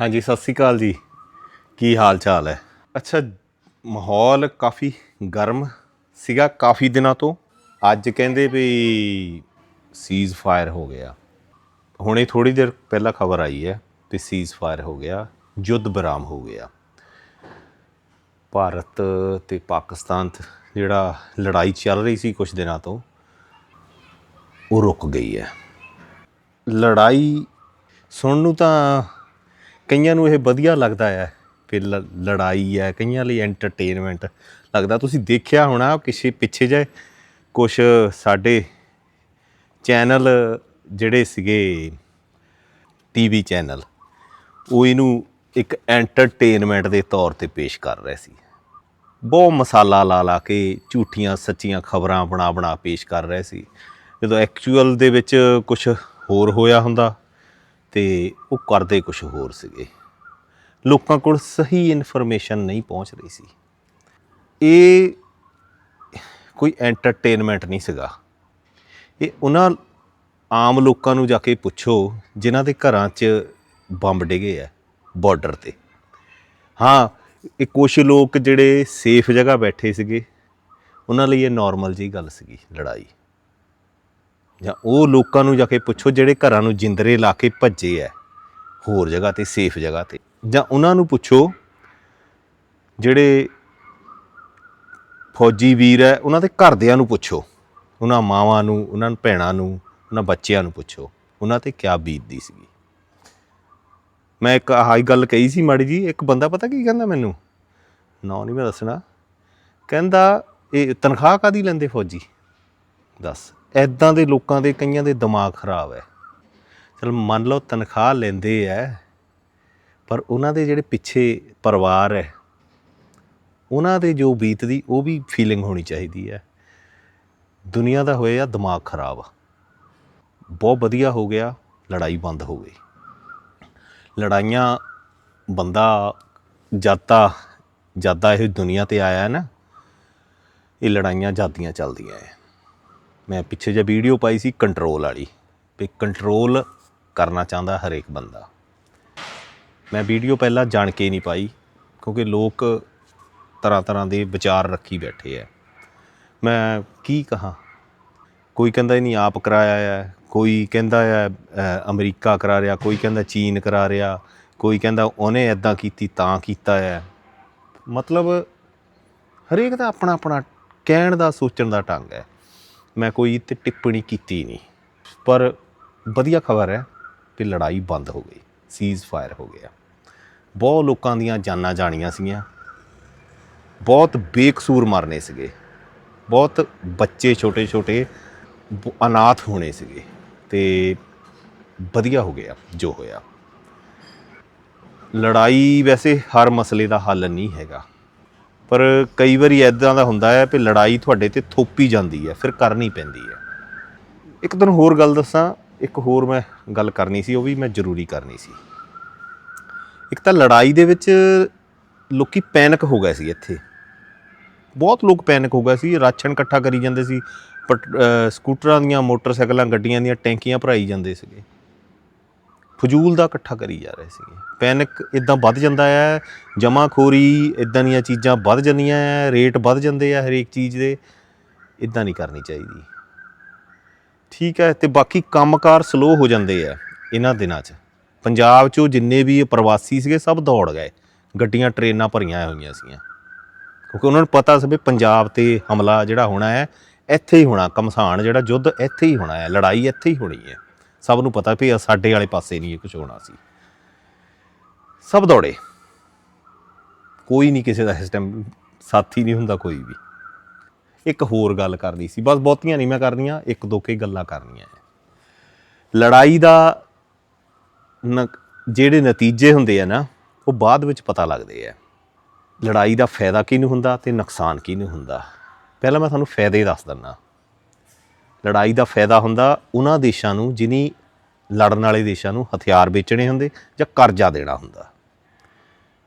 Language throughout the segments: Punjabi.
ਹਾਂਜੀ, ਸਤਿ ਸ੍ਰੀ ਅਕਾਲ ਜੀ। ਕੀ ਹਾਲ ਚਾਲ ਹੈ? ਅੱਛਾ, ਮਾਹੌਲ ਕਾਫੀ ਗਰਮ ਸੀਗਾ ਕਾਫੀ ਦਿਨਾਂ ਤੋਂ। ਅੱਜ ਕਹਿੰਦੇ ਵੀ ਸੀਜ਼ ਫਾਇਰ ਹੋ ਗਿਆ। ਹੁਣੇ ਥੋੜੀ ਦੇਰ ਪਹਿਲਾਂ ਖਬਰ ਆਈ ਹੈ ਵੀ ਸੀਜ਼ ਫਾਇਰ ਹੋ ਗਿਆ, ਯੁੱਧ ਬਰਾਮ ਹੋ ਗਿਆ। ਭਾਰਤ ਤੇ ਪਾਕਿਸਤਾਨ 'ਚ ਜਿਹੜਾ ਲੜਾਈ ਚੱਲ ਰਹੀ ਸੀ ਕੁਝ ਦਿਨਾਂ ਤੋਂ, ਉਹ ਰੁਕ ਗਈ ਹੈ। ਲੜਾਈ ਸੁਣਨ ਨੂੰ ਤਾਂ ਕਈਆਂ ਨੂੰ ਇਹ ਵਧੀਆ ਲੱਗਦਾ ਹੈ ਫਿਰ ਲ- ਲੜਾਈ ਹੈ, ਕਈਆਂ ਲਈ ਐਂਟਰਟੇਨਮੈਂਟ ਲੱਗਦਾ ਤੁਸੀਂ ਦੇਖਿਆ ਹੋਣਾ, ਕਿਸੇ ਪਿੱਛੇ ਜੇ ਕੁਝ ਸਾਡੇ ਚੈਨਲ ਜਿਹੜੇ ਸੀਗੇ, ਟੀਵੀ ਚੈਨਲ, ਉਹ ਇਹਨੂੰ ਇੱਕ ਐਂਟਰਟੇਨਮੈਂਟ ਦੇ ਤੌਰ ਤੇ ਪੇਸ਼ ਕਰ ਰਹੇ ਸੀ। ਬਹੁਤ ਮਸਾਲਾ ਲਾ ਲਾ ਕੇ ਝੂਠੀਆਂ ਸੱਚੀਆਂ ਖਬਰਾਂ ਬਣਾ ਬਣਾ ਪੇਸ਼ ਕਰ ਰਹੇ ਸੀ। ਜਦੋਂ ਐਕਚੁਅਲ ਦੇ ਵਿੱਚ ਕੁਝ ਹੋਰ ਹੋਇਆ ਹੁੰਦਾ ਤੇ ਉਹ ਕਰਦੇ ਕੁਝ ਹੋਰ ਸੀਗੇ। ਲੋਕਾਂ ਕੋਲ ਸਹੀ ਇਨਫੋਰਮੇਸ਼ਨ ਨਹੀਂ ਪਹੁੰਚ ਰਹੀ ਸੀ। ਇਹ ਕੋਈ ਐਂਟਰਟੇਨਮੈਂਟ ਨਹੀਂ ਸੀਗਾ। ਇਹ ਉਹਨਾਂ ਆਮ ਲੋਕਾਂ ਨੂੰ ਜਾ ਕੇ ਪੁੱਛੋ, ਜਿਨ੍ਹਾਂ ਦੇ ਘਰਾਂ 'ਚ ਬੰਬ ਡਿਗੇ ਆ ਬਾਰਡਰ ਤੇ। ਹਾਂ, ਇਹ ਕੁਝ ਲੋਕ ਜਿਹੜੇ ਸੇਫ ਜਗ੍ਹਾ ਬੈਠੇ ਸੀਗੇ, ਉਹਨਾਂ ਲਈ ਇਹ ਨਾਰਮਲ ਜੀ ਗੱਲ ਸੀਗੀ ਲੜਾਈ। ਜਾਂ ਉਹ ਲੋਕਾਂ ਨੂੰ ਜਾ ਕੇ ਪੁੱਛੋ ਜਿਹੜੇ ਘਰਾਂ ਨੂੰ ਜਿੰਦਰੇ ਲਾ ਕੇ ਭੱਜੇ ਐ, ਹੋਰ ਜਗ੍ਹਾ ਤੇ, ਸੇਫ ਜਗ੍ਹਾ ਤੇ। ਜਾਂ ਉਹਨਾਂ ਨੂੰ ਪੁੱਛੋ ਜਿਹੜੇ ਫੌਜੀ ਵੀਰ ਐ, ਉਹਨਾਂ ਦੇ ਘਰਦਿਆਂ ਨੂੰ ਪੁੱਛੋ। ਉਹਨਾਂ ਮਾਵਾਂ ਨੂੰ, ਉਹਨਾਂ ਭੈਣਾਂ ਨੂੰ, ਉਹਨਾਂ ਬੱਚਿਆਂ ਨੂੰ ਪੁੱਛੋ। ਉਹਨਾਂ ਤੇ ਕਿਆ ਬੀਤਦੀ ਸੀਗੀ। ਮੈਂ ਇੱਕ ਆਹੀ ਗੱਲ ਕਹੀ ਸੀ ਮਾੜੀ ਜੀ, ਇੱਕ ਬੰਦਾ ਪਤਾ ਕੀ ਕਹਿੰਦਾ ਮੈਨੂੰ? ਨਾਂ, ਨਹੀਂ ਮੈਂ ਦੱਸਣਾ। ਕਹਿੰਦਾ, ਇਹ ਤਨਖਾਹ ਕਾਦੀ ਲੈਂਦੇ ਫੌਜੀ? ਦੱਸ। ਐਦਾਂ ਦੇ ਲੋਕਾਂ ਦੇ ਕਈਆਂ ਦੇ ਦਿਮਾਗ ਖਰਾਬ ਹੈ ਚਲ ਮੰਨ ਲਓ ਤਨਖਾਹ ਲੈਂਦੇ ਐ, ਪਰ ਉਹਨਾਂ ਦੇ ਜਿਹੜੇ ਪਿੱਛੇ ਪਰਿਵਾਰ ਹੈ ਉਹਨਾਂ ਦੇ ਜੋ ਬੀਤਦੀ ਉਹ ਵੀ ਫੀਲਿੰਗ ਹੋਣੀ ਚਾਹੀਦੀ ਹੈ ਦੁਨੀਆ ਦਾ ਹੋਇਆ ਦਿਮਾਗ ਖਰਾਬ। ਬਹੁਤ ਵਧੀਆ ਹੋ ਗਿਆ, ਲੜਾਈ ਬੰਦ ਹੋ ਗਈ। ਲੜਾਈਆਂ ਬੰਦਾ ਜਾਤਾ, ਜਾਦਾ ਇਹ ਦੁਨੀਆ ਤੇ ਆਇਆ ਹੈ ਨਾ, ਇਹ ਲੜਾਈਆਂ ਜਾਦੀਆਂ ਚੱਲਦੀਆਂ ਐ। ਮੈਂ ਪਿੱਛੇ ਜੇ ਵੀਡੀਓ ਪਾਈ ਸੀ ਕੰਟਰੋਲ ਵਾਲੀ ਵੀ ਕੰਟਰੋਲ ਕਰਨਾ ਚਾਹੁੰਦਾ ਹਰੇਕ ਬੰਦਾ। ਮੈਂ ਵੀਡੀਓ ਪਹਿਲਾਂ ਜਾਣ ਕੇ ਨਹੀਂ ਪਾਈ, ਕਿਉਂਕਿ ਲੋਕ ਤਰ੍ਹਾਂ ਤਰ੍ਹਾਂ ਦੇ ਵਿਚਾਰ ਰੱਖੀ ਬੈਠੇ ਐ ਮੈਂ ਕੀ ਕਹਾਂ? ਕੋਈ ਕਹਿੰਦਾ ਇਹ ਨਹੀਂ ਆਪ ਕਰਾਇਆ ਹੈ ਕੋਈ ਕਹਿੰਦਾ ਹੈ ਅਮਰੀਕਾ ਕਰਾ ਰਿਹਾ, ਕੋਈ ਕਹਿੰਦਾ ਚੀਨ ਕਰਾ ਰਿਹਾ, ਕੋਈ ਕਹਿੰਦਾ ਉਹਨੇ ਐਦਾਂ ਕੀਤੀ, ਤਾਂ ਕੀਤਾ ਹੈ ਮਤਲਬ ਹਰੇਕ ਦਾ ਆਪਣਾ ਆਪਣਾ ਕਹਿਣ ਦਾ ਸੋਚਣ ਦਾ ਢੰਗ ਹੈ। ਮੈਂ ਕੋਈ ਤੇ ਟਿੱਪਣੀ ਕੀਤੀ ਨਹੀਂ। ਪਰ ਵਧੀਆ ਖਬਰ ਹੈ ਕਿ ਲੜਾਈ ਬੰਦ ਹੋ ਗਈ ਸੀਜ਼ ਫਾਇਰ ਹੋ ਗਿਆ। ਬਹੁਤ ਲੋਕਾਂ ਦੀਆਂ ਜਾਨਾਂ ਜਾਣੀਆਂ ਸੀਗੀਆਂ। ਬਹੁਤ ਬੇਕਸੂਰ ਮਰਨੇ ਸੀਗੇ। ਬਹੁਤ ਬੱਚੇ ਛੋਟੇ ਛੋਟੇ ਅਨਾਥ ਹੋਣੇ ਸੀਗੇ ਤੇ ਵਧੀਆ ਹੋ ਗਿਆ, ਜੋ ਹੋਇਆ। ਲੜਾਈ ਵੈਸੇ ਹਰ ਮਸਲੇ ਦਾ ਹੱਲ ਨਹੀਂ ਹੈਗਾ। ਪਰ ਕਈ ਵਾਰੀ ਐਦਾਂ ਦਾ ਹੁੰਦਾ ਹੈ ਕਿ ਲੜਾਈ ਤੁਹਾਡੇ ਤੇ ਥੋਪੀ ਜਾਂਦੀ ਹੈ, ਫਿਰ ਕਰਨੀ ਪੈਂਦੀ ਹੈ। ਇੱਕ ਦਿਨ ਹੋਰ ਗੱਲ ਦੱਸਾਂ, ਇੱਕ ਹੋਰ ਮੈਂ ਗੱਲ ਕਰਨੀ ਸੀ, ਉਹ ਵੀ ਮੈਂ ਜ਼ਰੂਰੀ ਕਰਨੀ ਸੀ। ਇੱਕ ਤਾਂ ਲੜਾਈ ਦੇ ਵਿੱਚ ਲੋਕੀ ਪੈਨਿਕ ਹੋ ਗਏ ਸੀ ਇੱਥੇ। ਬਹੁਤ ਲੋਕ ਪੈਨਿਕ ਹੋ ਗਏ ਸੀ, ਰਾਸ਼ਨ ਇਕੱਠਾ ਕਰੀ ਜਾਂਦੇ ਸੀ, ਪਟ- ਸਕੂਟਰਾਂ ਦੀਆਂ, ਮੋਟਰਸਾਈਕਲਾਂ, ਗੱਡੀਆਂ ਦੀਆਂ ਟੈਂਕੀਆਂ ਭਰਾਈ ਜਾਂਦੇ ਸੀਗੇ। ਫਜ਼ੂਲ ਦਾ ਇਕੱਠਾ ਕਰੀ ਜਾ ਰਹੇ ਸੀਗੇ। ਪੈਨਿਕ ਇਦਾਂ ਵੱਧ ਜਾਂਦਾ ਹੈ, ਜਮਾਖੋਰੀ ਇਦਾਂ ਦੀਆਂ ਚੀਜ਼ਾਂ ਵੱਧ ਜਾਂਦੀਆਂ ਹੈ, ਰੇਟ ਵੱਧ ਜਾਂਦੇ ਆ ਹਰੇਕ ਚੀਜ਼ ਦੇ, ਇਦਾਂ ਨਹੀਂ ਕਰਨੀ ਚਾਹੀਦੀ। ਠੀਕ ਹੈ, ਤੇ ਬਾਕੀ ਕੰਮਕਾਰ ਸਲੋ ਹੋ ਜਾਂਦੇ ਆ ਇਹਨਾਂ ਦਿਨਾਂ 'ਚ। ਪੰਜਾਬ 'ਚੋਂ ਜਿੰਨੇ ਵੀ ਪ੍ਰਵਾਸੀ ਸੀਗੇ ਸਭ ਦੌੜ ਗਏ, ਗੱਡੀਆਂ, ਟ੍ਰੇਨਾਂ ਭਰੀਆਂ ਹੋਈਆਂ ਸੀਗੀਆਂ। ਕਿਉਂਕਿ ਉਹਨਾਂ ਨੂੰ ਪਤਾ ਸੀ ਵੀ ਪੰਜਾਬ ਤੇ ਹਮਲਾ ਜਿਹੜਾ ਹੋਣਾ ਹੈ, ਇੱਥੇ ਹੀ ਹੋਣਾ, ਕਮਸਾਨ ਜਿਹੜਾ ਯੁੱਧ ਇੱਥੇ ਹੀ ਹੋਣਾ ਹੈ, ਲੜਾਈ ਇੱਥੇ ਹੀ ਹੋਣੀ ਹੈ। ਸਭ ਨੂੰ ਪਤਾ ਵੀ ਸਾਡੇ ਵਾਲੇ ਪਾਸੇ ਨਹੀਂ ਇਹ ਕੁਝ ਹੋਣਾ ਸੀ। ਸਭ ਦੌੜੇ। ਕੋਈ ਨਹੀਂ ਕਿਸੇ ਦਾ ਇਸ ਟਾਈਮ ਸਾਥੀ ਨਹੀਂ ਹੁੰਦਾ ਕੋਈ ਵੀ। ਇੱਕ ਹੋਰ ਗੱਲ ਕਰਨੀ ਸੀ। ਬਸ ਬਹੁਤੀਆਂ ਨਹੀਂ ਮੈਂ ਕਰਨੀਆਂ, ਇੱਕ ਦੋ ਕੇ ਗੱਲਾਂ ਕਰਨੀਆਂ ਲੜਾਈ ਦਾ ਨ- ਜਿਹੜੇ ਨਤੀਜੇ ਹੁੰਦੇ ਆ ਨਾ, ਉਹ ਬਾਅਦ ਵਿੱਚ ਪਤਾ ਲੱਗਦੇ ਆ। ਲੜਾਈ ਦਾ ਫਾਇਦਾ ਕਿਹਨੂੰ ਹੁੰਦਾ ਤੇ ਨੁਕਸਾਨ ਕਿਹਨੂੰ ਹੁੰਦਾ। ਪਹਿਲਾਂ ਮੈਂ ਤੁਹਾਨੂੰ ਫਾਇਦੇ ਦੱਸ ਦਿੰਦਾ। ਲੜਾਈ ਦਾ ਫਾਇਦਾ ਹੁੰਦਾ ਉਹਨਾਂ ਦੇਸ਼ਾਂ ਨੂੰ ਜਿਨੀ ਲੜਨ ਵਾਲੇ ਦੇਸ਼ਾਂ ਨੂੰ ਹਥਿਆਰ ਵੇਚਣੇ ਹੁੰਦੇ ਜਾਂ ਕਰਜ਼ਾ ਦੇਣਾ ਹੁੰਦਾ।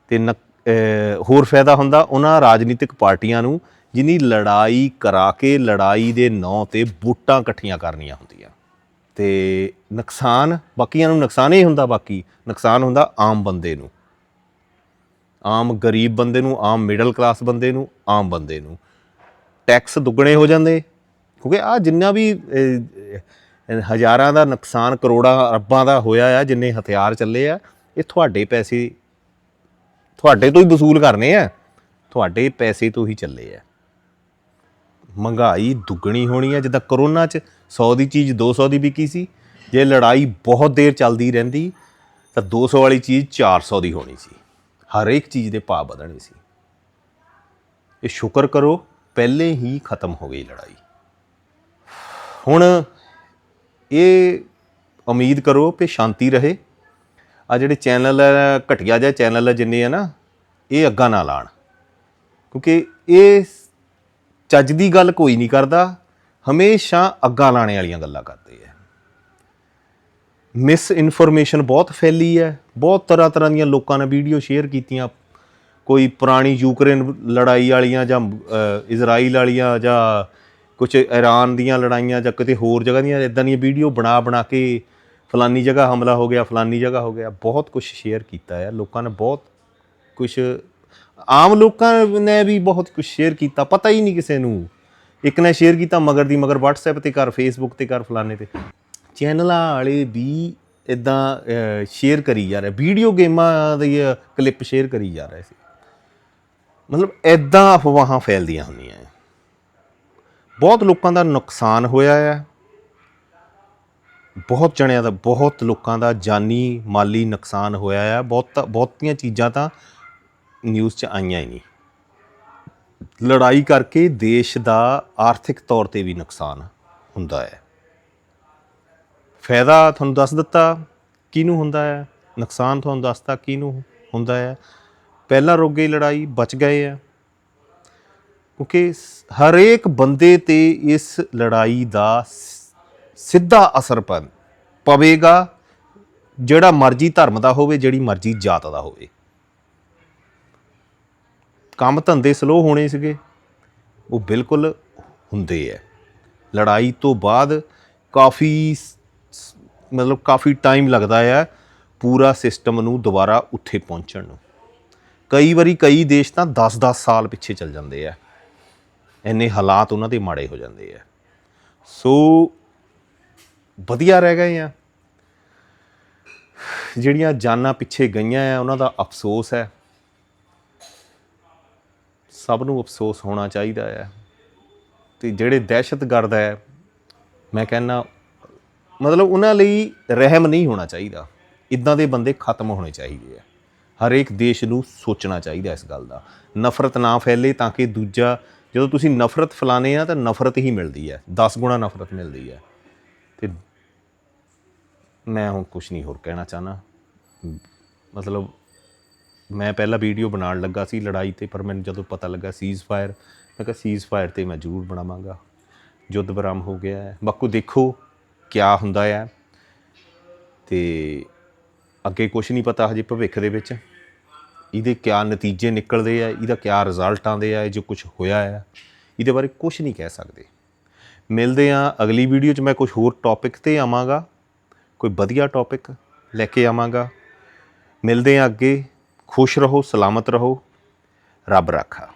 ਤੇ ਨਕ- ਹੋਰ ਫਾਇਦਾ ਹੁੰਦਾ ਉਹਨਾਂ ਰਾਜਨੀਤਿਕ ਪਾਰਟੀਆਂ ਨੂੰ ਜਿਨੀ ਲੜਾਈ ਕਰਾ ਕੇ ਲੜਾਈ ਦੇ ਨਾਂ ਤੇ ਵੋਟਾਂ ਇਕੱਠੀਆਂ ਕਰਨੀਆਂ ਹੁੰਦੀਆਂ। ਤੇ ਨੁਕਸਾਨ, ਬਾਕੀਆਂ ਨੂੰ ਨੁਕਸਾਨ ਹੀ ਹੁੰਦਾ, ਬਾਕੀ ਨੁਕਸਾਨ ਹੁੰਦਾ ਆਮ ਬੰਦੇ ਨੂੰ। ਆਮ ਗਰੀਬ ਬੰਦੇ ਨੂੰ, ਆਮ ਮਿਡਲ ਕਲਾਸ ਬੰਦੇ ਨੂੰ, ਆਮ ਬੰਦੇ ਨੂੰ। ਟੈਕਸ ਦੁੱਗਣੇ ਹੋ ਜਾਂਦੇ ਕਿਉਂਕਿ ਆ ਜਿੰਨਾ ਵੀ ਹਜ਼ਾਰਾਂ ਦਾ ਨੁਕਸਾਨ ਕਰੋੜਾਂ ਅਰਬਾਂ ਦਾ ਹੋਇਆ ਆ, ਜਿੰਨੇ ਹਥਿਆਰ ਚੱਲੇ ਆ, ਇਹ ਤੁਹਾਡੇ ਪੈਸੇ, ਤੁਹਾਡੇ ਤੋਂ ਹੀ ਵਸੂਲ ਕਰਨੇ ਆ, ਤੁਹਾਡੇ ਪੈਸੇ ਤੋਂ ਹੀ ਚੱਲੇ ਆ। ਮਹਿੰਗਾਈ ਦੁੱਗਣੀ ਹੋਣੀ ਹੈ ਜਿੱਦਾਂ ਕਰੋਨਾ 'ਚ 100 ਦੀ ਚੀਜ਼ 200 ਦੀ ਵਿਕੀ ਸੀ, ਜੇ ਲੜਾਈ ਬਹੁਤ ਦੇਰ ਚੱਲਦੀ ਰਹਿੰਦੀ, ਤਾਂ 200 ਵਾਲੀ ਚੀਜ਼ 400 ਦੀ ਹੋਣੀ ਸੀ, ਹਰ ਇੱਕ ਚੀਜ਼ ਦੇ ਭਾਅ ਵਧਣੇ ਸੀ। ਇਹ ਸ਼ੁਕਰ ਕਰੋ, ਪਹਿਲੇ ਹੀ ਖਤਮ ਹੋ ਗਈ ਲੜਾਈ। ਹੁਣ ਇਹ ਉਮੀਦ ਕਰੋ ਕਿ ਸ਼ਾਂਤੀ ਰਹੇ। ਆ ਜਿਹੜੇ ਚੈਨਲ ਹੈ ਘਟਿਆ ਜਿਹਾ ਚੈਨਲ ਹੈ ਜਿੰਨੇ ਆ ਨਾ, ਇਹ ਅੱਗਾ ਨਾ ਲਾਣ ਕਿਉਂਕਿ ਇਹ ਚੱਜ ਦੀ ਗੱਲ ਕੋਈ ਨਹੀਂ ਕਰਦਾ, ਹਮੇਸ਼ਾ ਅੱਗਾ ਲਾਣੇ ਵਾਲੀਆਂ ਗੱਲਾਂ ਕਰਦੇ ਆ। ਮਿਸ ਇਨਫੋਰਮੇਸ਼ਨ ਬਹੁਤ ਫੈਲੀ ਹੈ, ਬਹੁਤ ਤਰ੍ਹਾਂ ਤਰ੍ਹਾਂ ਦੀਆਂ ਲੋਕਾਂ ਨੇ ਵੀਡੀਓ ਸ਼ੇਅਰ ਕੀਤੀਆਂ। ਕੋਈ ਪੁਰਾਣੀ ਯੂਕਰੇਨ ਲੜਾਈ ਵਾਲੀਆਂ ਜਾਂ ਇਜ਼ਰਾਈਲ ਵਾਲੀਆਂ ਜਾਂ ਕੁਝ ਈਰਾਨ ਦੀਆਂ ਲੜਾਈਆਂ ਜਾਂ ਕਿਤੇ ਹੋਰ ਜਗ੍ਹਾ ਦੀਆਂ ਇਦਾਂ ਦੀਆਂ ਵੀਡੀਓ ਬਣਾ ਬਣਾ ਕੇ ਫਲਾਨੀ ਜਗ੍ਹਾ ਹਮਲਾ ਹੋ ਗਿਆ, ਫਲਾਨੀ ਜਗ੍ਹਾ ਹੋ ਗਿਆ, ਬਹੁਤ ਕੁਝ ਸ਼ੇਅਰ ਕੀਤਾ ਹੈ ਲੋਕਾਂ ਨੇ ਬਹੁਤ ਕੁਝ ਆਮ ਲੋਕਾਂ ਨੇ ਵੀ ਬਹੁਤ ਕੁਝ ਸ਼ੇਅਰ ਕੀਤਾ, ਪਤਾ ਹੀ ਨਹੀਂ ਕਿਸੇ ਨੂੰ। ਇੱਕ ਨੇ ਸ਼ੇਅਰ ਕੀਤਾ ਮਗਰ ਦੀ ਮਗਰ, WhatsApp ਤੇ ਕਰ, Facebook ਤੇ ਕਰ ਫਲਾਣੇ ਤੇ। ਚੈਨਲਾਂ ਵਾਲੇ ਵੀ ਇਦਾਂ ਸ਼ੇਅਰ ਕਰੀ ਜਾ ਰਹੇ ਵੀਡੀਓ ਗੇਮਾਂ ਦੀ ਕਲਿੱਪ ਸ਼ੇਅਰ ਕਰੀ ਜਾ ਰਹੇ ਸੀ। ਮਤਲਬ ਇਦਾਂ ਅਫਵਾਹਾਂ ਫੈਲਦੀਆਂ ਹੁੰਦੀਆਂ ਬਹੁਤ ਲੋਕਾਂ ਦਾ ਨੁਕਸਾਨ ਹੋਇਆ ਹੈ ਬਹੁਤ ਜਣਿਆਂ ਦਾ, ਬਹੁਤ ਲੋਕਾਂ ਦਾ ਜਾਨੀ ਮਾਲੀ ਨੁਕਸਾਨ ਹੋਇਆ ਹੈ ਬਹੁਤ, ਬਹੁਤੀਆਂ ਚੀਜ਼ਾਂ ਤਾਂ ਨਿਊਜ਼ 'ਚ ਆਈਆਂ ਹੀ ਨਹੀਂ। ਲੜਾਈ ਕਰਕੇ ਦੇਸ਼ ਦਾ ਆਰਥਿਕ ਤੌਰ ਤੇ ਵੀ ਨੁਕਸਾਨ ਹੁੰਦਾ ਹੈ। ਫਾਇਦਾ ਤੁਹਾਨੂੰ ਦੱਸ ਦਿੱਤਾ, ਕਿਹਨੂੰ ਹੁੰਦਾ ਹੈ? ਨੁਕਸਾਨ ਤੁਹਾਨੂੰ ਦੱਸਤਾ ਕਿਹਨੂੰ ਹੁੰਦਾ ਹੈ? ਪਹਿਲਾਂ ਰੁਕ ਗਈ ਲੜਾਈ ਬਚ ਗਏ ਆ। ਕਿਉਂਕਿ ਹਰੇਕ ਬੰਦੇ ਤੇ ਇਸ ਲੜਾਈ ਦਾ ਸਿੱਧਾ ਅਸਰ ਪ- ਪਵੇਗਾ। ਜਿਹੜਾ ਮਰਜ਼ੀ ਧਰਮ ਦਾ ਹੋਵੇ, ਜਿਹੜੀ ਮਰਜ਼ੀ ਜਾਤ ਦਾ ਹੋਵੇ। ਕੰਮ ਧੰਦੇ ਸਲੋ ਹੋਣੇ ਸੀਗੇ। ਉਹ ਬਿਲਕੁਲ ਹੁੰਦੇ ਐ। ਲੜਾਈ ਤੋਂ ਬਾਅਦ ਕਾਫੀ ਮਤਲਬ ਕਾਫੀ ਟਾਈਮ ਲੱਗਦਾ ਹੈ ਪੂਰਾ ਸਿਸਟਮ ਨੂੰ ਦੁਬਾਰਾ ਉੱਥੇ ਪਹੁੰਚਣ ਨੂੰ। ਕਈ ਵਾਰੀ ਕਈ ਦੇਸ਼ ਤਾਂ 10-10 ਸਾਲ ਪਿੱਛੇ ਚੱਲ ਜਾਂਦੇ ਆ। ਇੰਨੇ ਹਾਲਾਤ ਉਹਨਾਂ ਦੇ ਮਾੜੇ ਹੋ ਜਾਂਦੇ ਆ। ਸੋ ਵਧੀਆ ਰਹਿ ਗਏ ਆ। ਜਿਹੜੀਆਂ ਜਾਨਾਂ ਪਿੱਛੇ ਗਈਆਂ ਆ, ਉਹਨਾਂ ਦਾ ਅਫਸੋਸ ਹੈ। ਸਭ ਨੂੰ ਅਫਸੋਸ ਹੋਣਾ ਚਾਹੀਦਾ ਹੈ। ਤੇ ਜਿਹੜੇ ਦਹਿਸ਼ਤਗਰਦ ਹੈ, ਮੈਂ ਕਹਿੰਨਾ ਮਤਲਬ ਉਹਨਾਂ ਲਈ ਰਹਿਮ ਨਹੀਂ ਹੋਣਾ ਚਾਹੀਦਾ। ਇਦਾਂ ਦੇ ਬੰਦੇ ਖਤਮ ਹੋਣੇ ਚਾਹੀਦੇ ਆ। ਹਰੇਕ ਦੇਸ਼ ਨੂੰ ਸੋਚਣਾ ਚਾਹੀਦਾ ਇਸ ਗੱਲ ਦਾ। ਨਫ਼ਰਤ ਨਾ ਫੈਲੇ ਤਾਂ ਕਿ ਦੂਜਾ ਜਦੋਂ ਤੁਸੀਂ ਨਫ਼ਰਤ ਫਲਾਣੇ ਆ ਤਾਂ ਨਫ਼ਰਤ ਹੀ ਮਿਲਦੀ ਹੈ 10 ਗੁਣਾ ਨਫ਼ਰਤ ਮਿਲਦੀ ਹੈ। ਤੇ ਮੈਂ ਹੁਣ ਕੁਝ ਨਹੀਂ ਹੋਰ ਕਹਿਣਾ ਚਾਹਨਾ। ਮਤਲਬ ਮੈਂ ਪਹਿਲਾਂ ਵੀਡੀਓ ਬਣਾਉਣ ਲੱਗਾ ਸੀ ਲੜਾਈ ਤੇ, ਪਰ ਮੈਨੂੰ ਜਦੋਂ ਪਤਾ ਲੱਗਾ ਸੀਜ਼ ਫਾਇਰ ਮੈਂ ਕਿਹਾ ਸੀਜ਼ ਫਾਇਰ ਤੇ ਮੈਂ ਜ਼ਰੂਰ ਬਣਾਵਾਂਗਾ। ਯੁੱਧ ਬਰਾਮ ਹੋ ਗਿਆ ਹੈ। ਬਾਕੀ ਦੇਖੋ ਕਿਆ ਹੁੰਦਾ ਹੈ। ਤੇ ਅੱਗੇ ਕੁਝ ਨਹੀਂ ਪਤਾ ਹਜੇ ਭਵਿੱਖ ਦੇ ਵਿੱਚ। ਇਹਦੇ ਕਿਆ ਨਤੀਜੇ ਨਿਕਲਦੇ ਆ, ਇਹਦਾ ਕਿਆ ਰਿਜ਼ਲਟ ਆਉਂਦੇ ਆ ਜੋ ਕੁਝ ਹੋਇਆ ਹੈ ਇਹਦੇ ਬਾਰੇ ਕੁਝ ਨਹੀਂ ਕਹਿ ਸਕਦੇ। ਮਿਲਦੇ ਆ ਅਗਲੀ ਵੀਡੀਓ 'ਚ, ਮੈਂ ਕੁਝ ਹੋਰ ਟੌਪਿਕ ਤੇ ਆਵਾਂਗਾ, ਕੋਈ ਵਧੀਆ ਟੌਪਿਕ ਲੈ ਕੇ ਆਵਾਂਗਾ। ਮਿਲਦੇ ਆ ਅੱਗੇ, ਖੁਸ਼ ਰਹੋ, ਸਲਾਮਤ ਰਹੋ, ਰੱਬ ਰਾਖਾ।